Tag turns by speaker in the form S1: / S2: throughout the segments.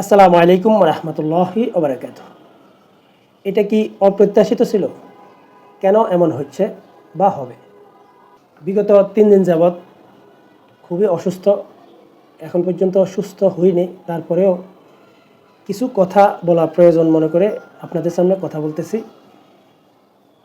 S1: আসসালামু আলাইকুম রহমতুল্লাহি ওবরাকাত এটা কি অপ্রত্যাশিত ছিল? কেন এমন হচ্ছে বা হবে? বিগত তিন দিন যাবৎ খুবই অসুস্থ, এখন পর্যন্ত সুস্থ হইনি। তারপরেও কিছু কথা বলা প্রয়োজন মনে করে আপনাদের সামনে কথা বলতেছি।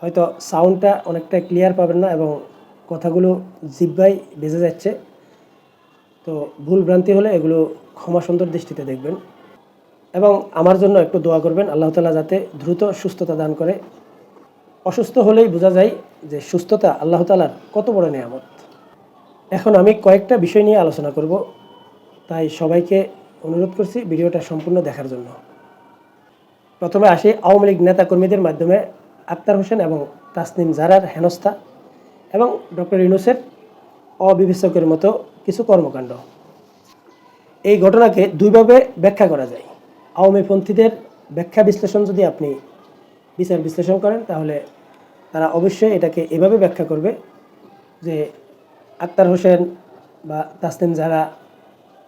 S1: হয়তো সাউন্ডটা অনেকটা ক্লিয়ার পাবেন না এবং কথাগুলো জিব্বাই বেজে যাচ্ছে। তো ভুল ভ্রান্তি হলে এগুলো ক্ষমা সুন্দর দৃষ্টিতে দেখবেন। এবং আমার জন্য একটু দোয়া করবেন, আল্লাহ তালা যাতে দ্রুত সুস্থতা দান করে। অসুস্থ হলেই বোঝা যায় যে সুস্থতা আল্লাহ তালার কত বড় নিয়ামত। এখন আমি কয়েকটা বিষয় নিয়ে আলোচনা করব, তাই সবাইকে অনুরোধ করছি ভিডিওটা সম্পূর্ণ দেখার জন্য। প্রথমে আসি, আওয়ামী লীগ নেতাকর্মীদের মাধ্যমে আক্তার হোসেন এবং তাসনিম জারার হেনস্থা এবং ডক্টর ইউনুসের অবিবেচকের মতো কিছু কর্মকাণ্ড। এই ঘটনাকে দুইভাবে ব্যাখ্যা করা যায়। আওয়ামীপন্থীদের ব্যাখ্যা বিশ্লেষণ যদি আপনি বিচার বিশ্লেষণ করেন, তাহলে তারা অবশ্যই এটাকে এভাবে ব্যাখ্যা করবে যে আক্তার হোসেন বা তাসনিম যারা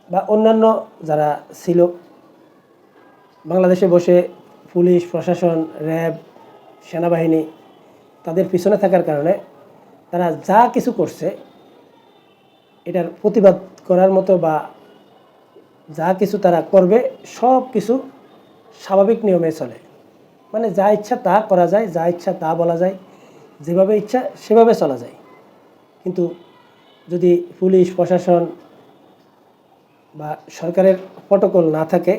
S1: বা অন্যান্য যারা ছিল, বাংলাদেশে বসে পুলিশ, প্রশাসন, র্যাব, সেনাবাহিনী তাদের পিছনে থাকার কারণে তারা যা কিছু করছে এটার প্রতিবাদ করার মতো বা যা কিছু তারা করবে, সব কিছু স্বাভাবিক নিয়মে চলে। মানে যা ইচ্ছা তা করা যায়, যা ইচ্ছা তা বলা যায়, যেভাবে ইচ্ছা সেভাবে চলা যায়। কিন্তু যদি পুলিশ, প্রশাসন বা সরকারের প্রটোকল না থাকে,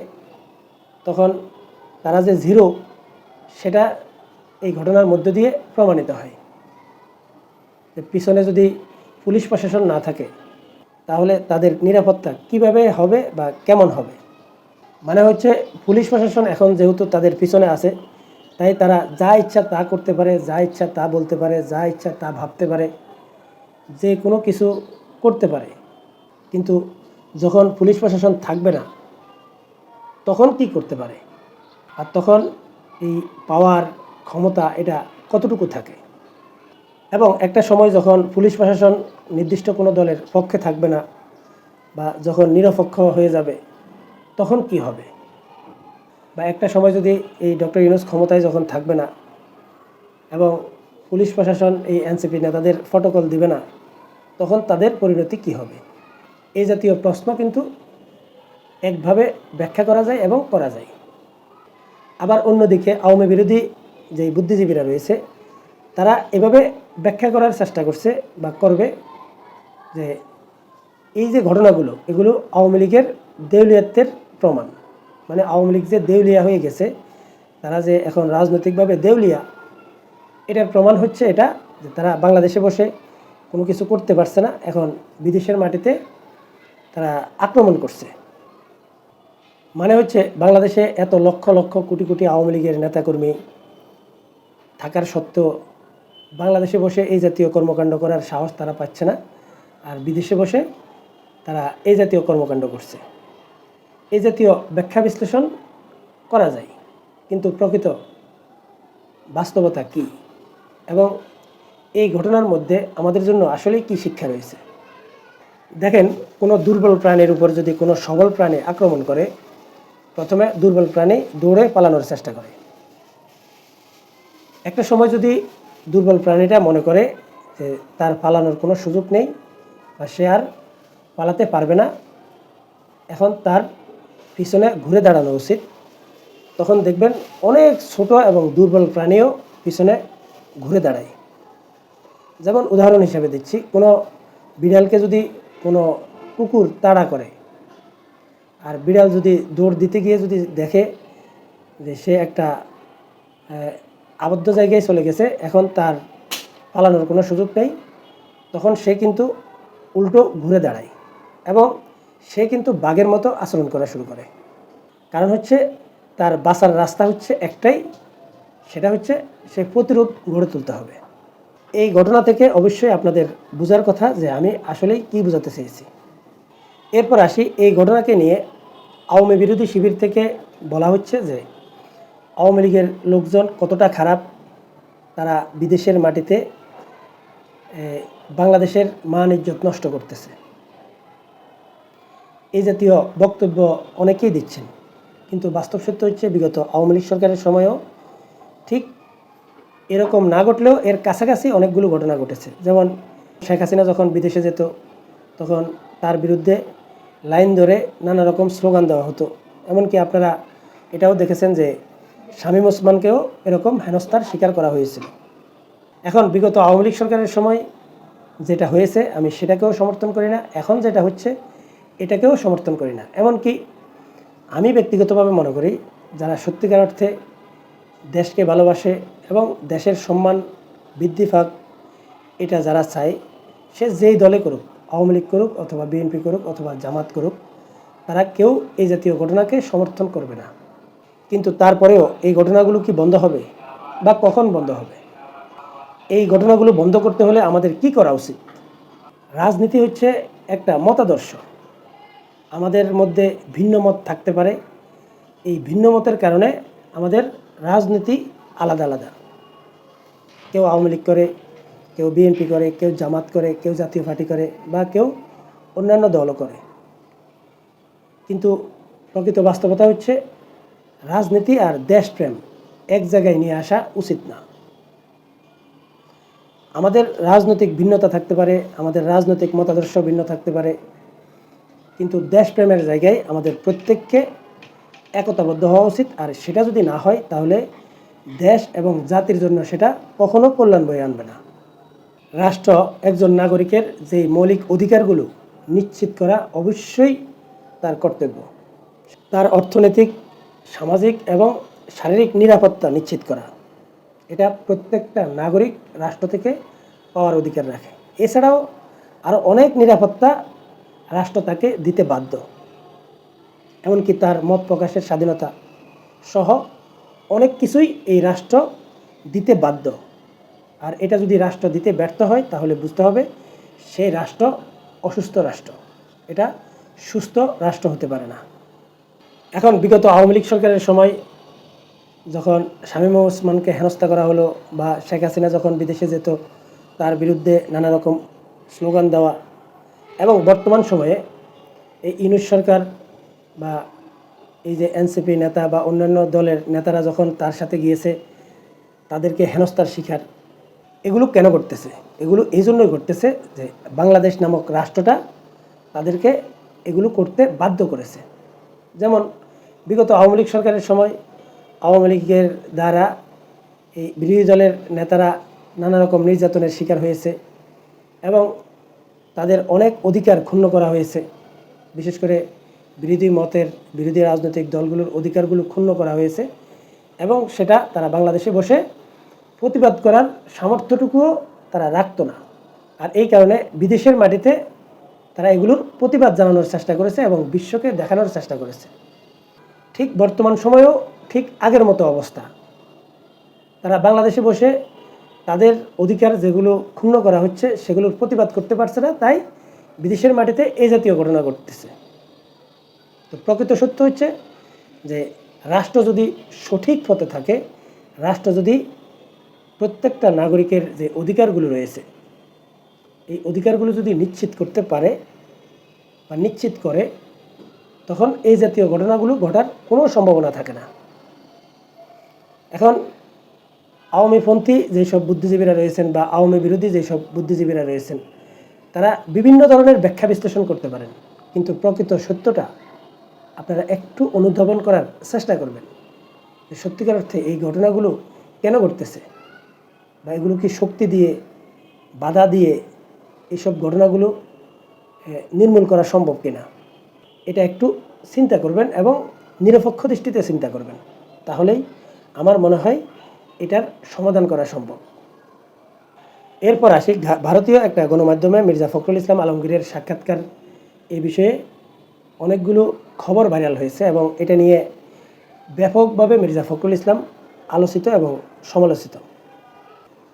S1: তখন তারা যে জিরো, সেটা এই ঘটনার মধ্য দিয়ে প্রমাণিত হয়। পিছনে যদি পুলিশ, প্রশাসন না থাকে তাহলে তাদের নিরাপত্তা কীভাবে হবে বা কেমন হবে? মানে হচ্ছে পুলিশ প্রশাসন এখন যেহেতু তাদের পিছনে আছে, তাই তারা যা ইচ্ছা তা করতে পারে, যা ইচ্ছা তা বলতে পারে, যা ইচ্ছা তা ভাবতে পারে, যে কোনো কিছু করতে পারে। কিন্তু যখন পুলিশ প্রশাসন থাকবে না, তখন কি করতে পারে? আর তখন এই পাওয়ার ক্ষমতা এটা কতটুকু থাকে? এবং একটা সময় যখন পুলিশ প্রশাসন নির্দিষ্ট কোনো দলের পক্ষে থাকবে না বা যখন নিরপেক্ষ হয়ে যাবে, তখন কি হবে? বা একটা সময় যদি এই ডক্টর ইউনুস ক্ষমতায় যখন থাকবে না এবং পুলিশ প্রশাসন এই এনসিপি নেতাদের ফটোকল দিবে না, তখন তাদের পরিণতি কি হবে? এই জাতীয় প্রশ্ন কিন্তু একভাবে ব্যাখ্যা করা যায় এবং করা যায়। আবার অন্যদিকে আওয়ামী বিরোধী যে বুদ্ধিজীবীরা রয়েছে তারা এভাবে ব্যাখ্যা করার চেষ্টা করছে বা করবে যে এই যে ঘটনাগুলো, এগুলো আওয়ামী লীগের দেউলিয়াত্বের প্রমাণ। মানে আওয়ামী লীগ যে দেউলিয়া হয়ে গেছে, তারা যে এখন রাজনৈতিকভাবে দেউলিয়া, এটার প্রমাণ হচ্ছে এটা যে তারা বাংলাদেশে বসে কোনো কিছু করতে পারছে না, এখন বিদেশের মাটিতে তারা আক্রমণ করছে। মানে হচ্ছে বাংলাদেশে এত লক্ষ লক্ষ কোটি কোটি আওয়ামী লীগের নেতাকর্মী থাকার সত্ত্বেও বাংলাদেশে বসে এই জাতীয় কর্মকাণ্ড করার সাহস তারা পাচ্ছে না, আর বিদেশে বসে তারা এই জাতীয় কর্মকাণ্ড করছে। এই জাতীয় ব্যাখ্যা বিশ্লেষণ করা যায়, কিন্তু প্রকৃত বাস্তবতা কি? এবং এই ঘটনার মধ্যে আমাদের জন্য আসলেই কি শিক্ষা রয়েছে? দেখেন, কোনো দুর্বল প্রাণীর উপর যদি কোনো সবল প্রাণী আক্রমণ করে, প্রথমে দুর্বল প্রাণী দৌড়ে পালানোর চেষ্টা করে। একটা সময় যদি দুর্বল প্রাণীটা মনে করে যে তার পালানোর কোনো সুযোগ নেই বা সে আর পালাতে পারবে না। এখন তার পিছনে ঘুরে দাঁড়ানো উচিত। তখন দেখবেন অনেক ছোট এবং দুর্বল প্রাণীও পিছনে ঘুরে দাঁড়ায়। যেমন উদাহরণ হিসাবে দিচ্ছি, কোনো বিড়ালকে যদি কোনো কুকুর তাড়া করে আর বিড়াল যদি দৌড় দিতে গিয়ে যদি দেখে যে সে একটা আবদ্ধ জায়গায় চলে গেছে, এখন তার পালানোর কোনো সুযোগ নেই। তখন সে কিন্তু উল্টো ঘুরে দাঁড়ায় এবং সে কিন্তু বাঘের মতো আচরণ করা শুরু করে। কারণ হচ্ছে তার বাঁচার রাস্তা হচ্ছে একটাই, সেটা হচ্ছে সে প্রতিরোধ গড়ে তুলতে হবে। এই ঘটনা থেকে অবশ্যই আপনাদের বোঝার কথা যে আমি আসলেই কী বোঝাতে চেয়েছি। এরপর আসি এই ঘটনাকে নিয়ে আওয়ামী বিরোধী শিবির থেকে বলা হচ্ছে যে আওয়ামী লীগের লোকজন কতটা খারাপ তারা বিদেশের মাটিতে বাংলাদেশের মান, ইজ্জত নষ্ট করতেছে। এই জাতীয় বক্তব্য অনেকেই দিচ্ছেন, কিন্তু বাস্তব সত্য হচ্ছে বিগত আওয়ামী লীগ সরকারের সময়ও ঠিক এরকম না ঘটলেও এর কাছাকাছি অনেকগুলো ঘটনা ঘটেছে। যেমন শেখ হাসিনা যখন বিদেশে যেত, তখন তার বিরুদ্ধে লাইন ধরে নানা রকম স্লোগান দেওয়া হতো। এমনকি আপনারা এটাও দেখেছেন যে শামীম ওসমানকেও এরকম হেনস্থার শিকার করা হয়েছিল। এখন বিগত আওয়ামী লীগ সরকারের সময় যেটা হয়েছে, আমি সেটাকেও সমর্থন করি না। এখন যেটা হচ্ছে, এটাকেও সমর্থন করি না। এমনকি আমি ব্যক্তিগতভাবে মনে করি, যারা সত্যিকার অর্থে দেশকে ভালোবাসে এবং দেশের সম্মান বৃদ্ধি পাক, এটা যারা চায়, সে যেই দলে করুক, আওয়ামী লীগ করুক অথবা বিএনপি করুক অথবা জামাত করুক, তারা কেউ এই জাতীয় ঘটনাকে সমর্থন করবে না। কিন্তু তারপরেও এই ঘটনাগুলো কি বন্ধ হবে বা কখন বন্ধ হবে? এই ঘটনাগুলো বন্ধ করতে হলে আমাদের কি করা উচিত? রাজনীতি হচ্ছে একটা মতাদর্শ। আমাদের মধ্যে ভিন্ন মত থাকতে পারে। এই ভিন্ন মতের কারণে আমাদের রাজনীতি আলাদা আলাদা। কেউ আওয়ামী লীগ করে, কেউ বিএনপি করে, কেউ জামাত করে, কেউ জাতীয় পার্টি করে বা কেউ অন্যান্য দলও করে। কিন্তু প্রকৃত বাস্তবতা হচ্ছে রাজনীতি আর দেশপ্রেম এক জায়গায় নিয়ে আসা উচিত না। আমাদের রাজনৈতিক ভিন্নতা থাকতে পারে, আমাদের রাজনৈতিক মতাদর্শ ভিন্ন থাকতে পারে, কিন্তু দেশপ্রেমের জায়গায় আমাদের প্রত্যেককে একতাবদ্ধ হওয়া উচিত। আর সেটা যদি না হয়, তাহলে দেশ এবং জাতির জন্য সেটা কখনো কল্যাণ বয়ে আনবে না। রাষ্ট্র একজন নাগরিকের যে মৌলিক অধিকারগুলো নিশ্চিত করা অবশ্যই তার কর্তব্য। তার অর্থনৈতিক সামাজিক এবং শারীরিক নিরাপত্তা নিশ্চিত করা। এটা প্রত্যেকটা নাগরিক রাষ্ট্র থেকে পাওয়ার অধিকার রাখে। এছাড়াও আরও অনেক নিরাপত্তা রাষ্ট্র তাকে দিতে বাধ্য। এমনকি তার মত প্রকাশের স্বাধীনতা সহ অনেক কিছুই এই রাষ্ট্র দিতে বাধ্য। আর এটা যদি রাষ্ট্র দিতে ব্যর্থ হয়, তাহলে বুঝতে হবে সেই রাষ্ট্র অসুস্থ রাষ্ট্র। এটা সুস্থ রাষ্ট্র হতে পারে না। এখন বিগত আওয়ামী লীগ সরকারের সময় যখন শামীম ওসমানকে হেনস্থা করা হলো বা শেখ হাসিনা যখন বিদেশে যেত, তার বিরুদ্ধে নানা রকম স্লোগান দেওয়া এবং বর্তমান সময়ে এই ইউনুস সরকার বা এই যে এনসিপি নেতা বা অন্যান্য দলের নেতারা যখন তার সাথে গিয়েছে, তাদেরকে হেনস্থার শিকার। এগুলো কেন করতেছে এগুলো এই জন্যই করতেছে যে বাংলাদেশ নামক রাষ্ট্রটা তাদেরকে এগুলো করতে বাধ্য করেছে। যেমন বিগত আওয়ামী লীগ সরকারের সময় আওয়ামী লীগের দ্বারা এই বিরোধী দলের নেতারা নানা রকম নির্যাতনের শিকার হয়েছে এবং তাদের অনেক অধিকার ক্ষুণ্ণ করা হয়েছে। বিশেষ করে বিরোধী মতের, বিরোধী রাজনৈতিক দলগুলোর অধিকারগুলো ক্ষুণ্ণ করা হয়েছে এবং সেটা তারা বাংলাদেশে বসে প্রতিবাদ করার সামর্থ্যটুকুও তারা রাখতো না। আর এই কারণে বিদেশের মাটিতে তারা এগুলোর প্রতিবাদ জানানোর চেষ্টা করেছে এবং বিশ্বকে দেখানোর চেষ্টা করেছে। ঠিক বর্তমান সময়েও ঠিক আগের মতো অবস্থা। তারা বাংলাদেশে বসে তাদের অধিকার যেগুলো ক্ষুণ্ণ করা হচ্ছে সেগুলোর প্রতিবাদ করতে পারছে না, তাই বিদেশের মাটিতে এই জাতীয় ঘটনা ঘটতেছে। তো প্রকৃত সত্য হচ্ছে যে রাষ্ট্র যদি সঠিক পথে থাকে, রাষ্ট্র যদি প্রত্যেকটা নাগরিকের যে অধিকারগুলো রয়েছে, এই অধিকারগুলো যদি নিশ্চিত করতে পারে বা নিশ্চিত করে তখন এই জাতীয় ঘটনাগুলো ঘটার কোনো সম্ভাবনা থাকে না। এখন আওয়ামীপন্থী যেসব বুদ্ধিজীবীরা রয়েছেন বা আওয়ামী বিরোধী যেসব বুদ্ধিজীবীরা রয়েছেন, তারা বিভিন্ন ধরনের ব্যাখ্যা বিশ্লেষণ করতে পারেন। কিন্তু প্রকৃত সত্যটা আপনারা একটু অনুধাবন করার চেষ্টা করবেন সত্যিকার অর্থে এই ঘটনাগুলো কেন ঘটতেছে বা এগুলো কি শক্তি দিয়ে, বাধা দিয়ে এইসব ঘটনাগুলো নির্মূল করা সম্ভব কিনা। এটা একটু চিন্তা করবেন এবং নিরপেক্ষ দৃষ্টিতে চিন্তা করবেন। তাহলেই আমার মনে হয় এটার সমাধান করা সম্ভব। এরপর আসি ভারতীয় একটা গণমাধ্যমে মির্জা ফখরুল ইসলাম আলমগীরের সাক্ষাৎকার। এ বিষয়ে অনেকগুলো খবর ভাইরাল হয়েছে এবং এটা নিয়ে ব্যাপকভাবে মির্জা ফখরুল ইসলাম আলোচিত এবং সমালোচিত।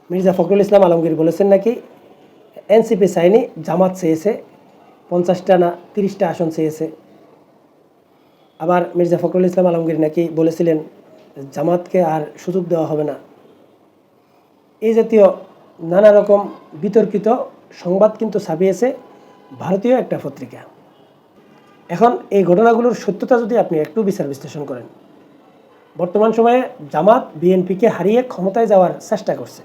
S1: মির্জা ফখরুল ইসলাম আলমগীর বলেছেন নাকি, এনসিপি চাইনি জামাত চেয়েছে পঞ্চাশটা না তিরিশটা আসন চেয়েছে। আবার মির্জা ফখরুল ইসলাম আলমগীর নাকি বলেছিলেন, জামাতকে আর সুযোগ দেওয়া হবে না। এই জাতীয় নানা রকম বিতর্কিত সংবাদ কিন্তু ছাপিয়েছে ভারতীয় একটা পত্রিকা। এখন এই ঘটনাগুলোর সত্যতা যদি আপনি একটু বিচার বিশ্লেষণ করেন, বর্তমান সময়ে জামাত বিএনপিকে হারিয়ে ক্ষমতায় যাওয়ার চেষ্টা করছে।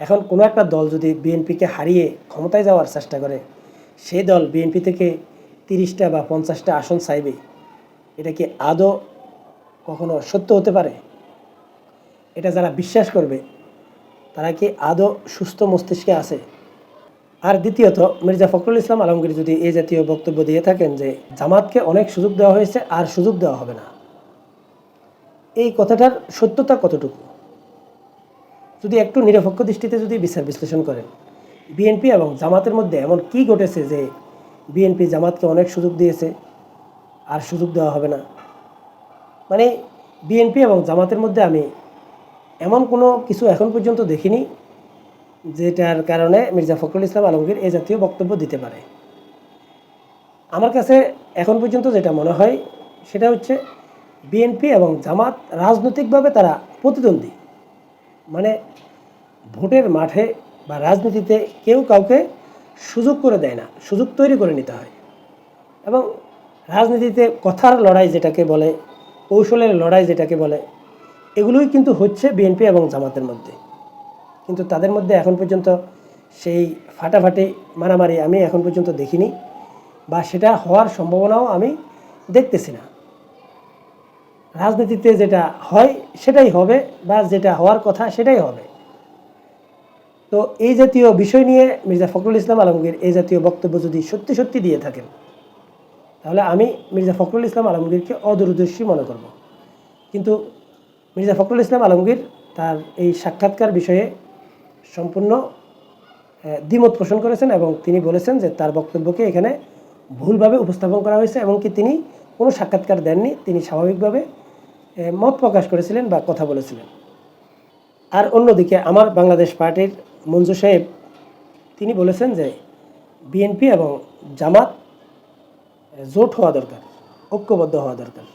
S1: এখন কোনো একটা দল যদি বিএনপিকে হারিয়ে ক্ষমতায় যাওয়ার চেষ্টা করে সেই দল বিএনপি থেকে তিরিশটা বা পঞ্চাশটা আসন চাইবে, এটা কি আদৌ কখনো সত্য হতে পারে? এটা যারা বিশ্বাস করবে, তারা কি আদৌ সুস্থ মস্তিষ্কে আছে? আর দ্বিতীয়ত, মির্জা ফখরুল ইসলাম আলমগীর যদি এই জাতীয় বক্তব্য দিয়ে থাকেন যে জামাতকে অনেক সুযোগ দেওয়া হয়েছে, আর সুযোগ দেওয়া হবে না। এই কথাটার সত্যতা কতটুকু? যদি একটু নিরপেক্ষ দৃষ্টিতে যদি বিচার বিশ্লেষণ করেন বিএনপি এবং জামাতের মধ্যে এমন কি ঘটেছে যে বিএনপি জামাতকে অনেক সুযোগ দিয়েছে, আর সুযোগ দেওয়া হবে না? মানে বিএনপি এবং জামাতের মধ্যে আমি এমন কোনো কিছু এখন পর্যন্ত দেখিনি, যেটার কারণে মির্জা ফখরুল ইসলাম আলমগীর এই জাতীয় বক্তব্য দিতে পারে। আমার কাছে এখন পর্যন্ত যেটা মনে হয়, সেটা হচ্ছে বিএনপি এবং জামাত রাজনৈতিকভাবে তারা প্রতিদ্বন্দ্বী। মানে ভোটের মাঠে বা রাজনীতিতে কেউ কাউকে সুযোগ করে দেয় না, সুযোগ তৈরি করে নিতে হয়। এবং রাজনীতিতে কথার লড়াই যেটাকে বলে, কৌশলের লড়াই যেটাকে বলে, এগুলোই কিন্তু হচ্ছে বিএনপি এবং জামাতের মধ্যে। কিন্তু তাদের মধ্যে এখন পর্যন্ত সেই ফাটাফাটি মারামারি আমি এখন পর্যন্ত দেখিনি বা সেটা হওয়ার সম্ভাবনাও আমি দেখতেছি না। রাজনীতিতে যেটা হয় সেটাই হবে বা যেটা হওয়ার কথা সেটাই হবে। তো এই জাতীয় বিষয় নিয়ে মির্জা ফখরুল ইসলাম আলমগীর এই জাতীয় বক্তব্য যদি সত্যি সত্যি দিয়ে থাকেন, তাহলে আমি মির্জা ফখরুল ইসলাম আলমগীরকে অদূরদর্শী মনে করব। কিন্তু মির্জা ফখরুল ইসলাম আলমগীর তার এই সাক্ষাৎকার বিষয়ে সম্পূর্ণ দ্বিমত পোষণ করেছেন এবং তিনি বলেছেন যে তার বক্তব্যকে এখানে ভুলভাবে উপস্থাপন করা হয়েছে এবং কি তিনি কোনো সাক্ষাৎকার দেননি, তিনি স্বাভাবিকভাবে মত প্রকাশ করেছিলেন বা কথা বলেছিলেন। আর অন্যদিকে আমার বাংলাদেশ পার্টির মঞ্জু সাহেব, তিনি বলেছেন যে বিএনপি এবং জামাত জোট হওয়া দরকার, ঐক্যবদ্ধ হওয়া দরকার।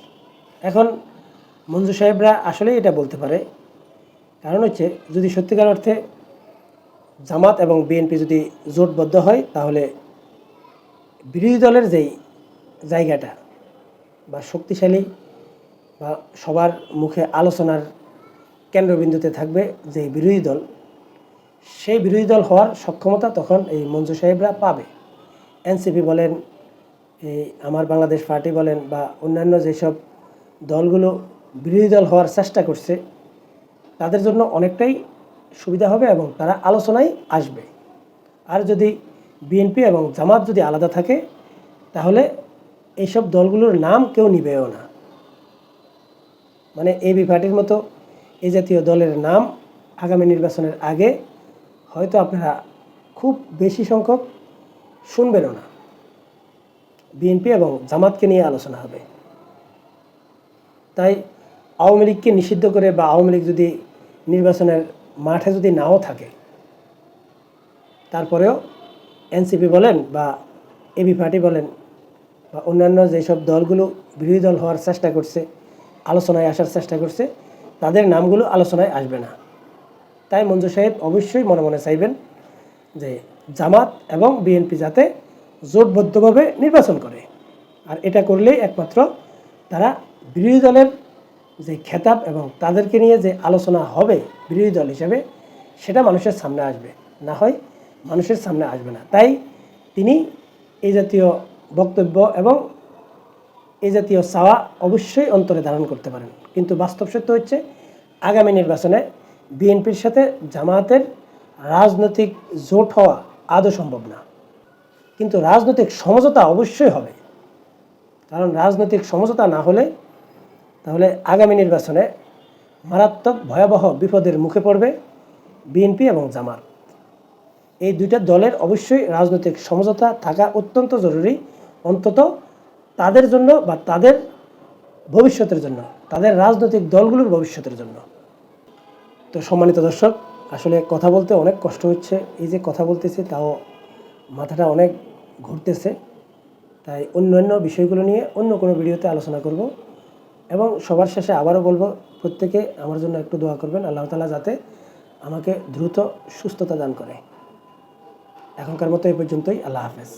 S1: এখন মঞ্জু সাহেবরা আসলেই এটা বলতে পারে, কারণ হচ্ছে যদি সত্যিকার অর্থে জামাত এবং বিএনপি যদি জোটবদ্ধ হয়, তাহলে বিরোধী দলের যেই জায়গাটা বা শক্তিশালী বা সবার মুখে আলোচনার কেন্দ্রবিন্দুতে থাকবে যে বিরোধী দল সেই বিরোধী দল হওয়ার সক্ষমতা তখন এই মঞ্জু সাহেবরা পাবে। এনসিপি বলেন, এই আমার বাংলাদেশ পার্টি বলেন বা অন্যান্য যেসব দলগুলো বিরোধী দল হওয়ার চেষ্টা করছে, তাদের জন্য অনেকটাই সুবিধা হবে এবং তারা আলোচনায় আসবে। আর যদি বিএনপি এবং জামাত যদি আলাদা থাকে, তাহলে এইসব দলগুলোর নাম কেউ নিবেও না। মানে এবি পার্টির মতো এই জাতীয় দলের নাম আগামী নির্বাচনের আগে হয়তো আপনারা খুব বেশি সংখ্যক শুনবেনও না। বিএনপি এবং জামাতকে নিয়ে আলোচনা হবে। তাই আওয়ামী লীগকে নিষিদ্ধ করে বা আওয়ামী লীগ যদি নির্বাচনের মাঠে যদি নাও থাকে, তারপরেও এনসিপি বলেন বা এবি পার্টি বলেন বা অন্যান্য যেসব দলগুলো বিরোধী দল হওয়ার চেষ্টা করছে, আলোচনায় আসার চেষ্টা করছে, তাদের নামগুলো আলোচনায় আসবে না। তাই মঞ্জু সাহেব অবশ্যই মনে মনে চাইবেন যে জামাত এবং বিএনপি যাতে জোটবদ্ধভাবে নির্বাচন করে। আর এটা করলেই একমাত্র তারা বিরোধী দলের যে খেতাব এবং তাদেরকে নিয়ে যে আলোচনা হবে বিরোধী দল হিসেবে, সেটা মানুষের সামনে আসবে। না হয় মানুষের সামনে আসবে না। তাই তিনি এই জাতীয় বক্তব্য এবং এই জাতীয় চাওয়া অবশ্যই অন্তরে ধারণ করতে পারেন। কিন্তু বাস্তব সত্য হচ্ছে, আগামী নির্বাচনে বিএনপির সাথে জামায়াতের রাজনৈতিক জোট হওয়া আদৌ সম্ভব না। কিন্তু রাজনৈতিক সমঝোতা অবশ্যই হবে। কারণ রাজনৈতিক সমঝোতা না হলে তাহলে আগামী নির্বাচনে মারাত্মক ভয়াবহ বিপদের মুখে পড়বে বিএনপি এবং জামাত। এই দুইটা দলের অবশ্যই রাজনৈতিক সমঝোতা থাকা অত্যন্ত জরুরি, অন্তত তাদের জন্য বা তাদের ভবিষ্যতের জন্য, তাদের রাজনৈতিক দলগুলোর ভবিষ্যতের জন্য। তো সম্মানিত দর্শক, আসলে কথা বলতে অনেক কষ্ট হচ্ছে। এই যে কথা বলতেছি তাও মাথাটা অনেক ঘুরতেছে। তাই অন্যান্য বিষয়গুলো নিয়ে অন্য কোনো ভিডিওতে আলোচনা করব এবং সবার শেষে আবারও বলব, প্রত্যেকে আমার জন্য একটু দোয়া করবেন, আল্লাহ তালা যাতে আমাকে দ্রুত সুস্থতা দান করে। এখনকার মতো এই পর্যন্তই, আল্লাহ হাফেজ।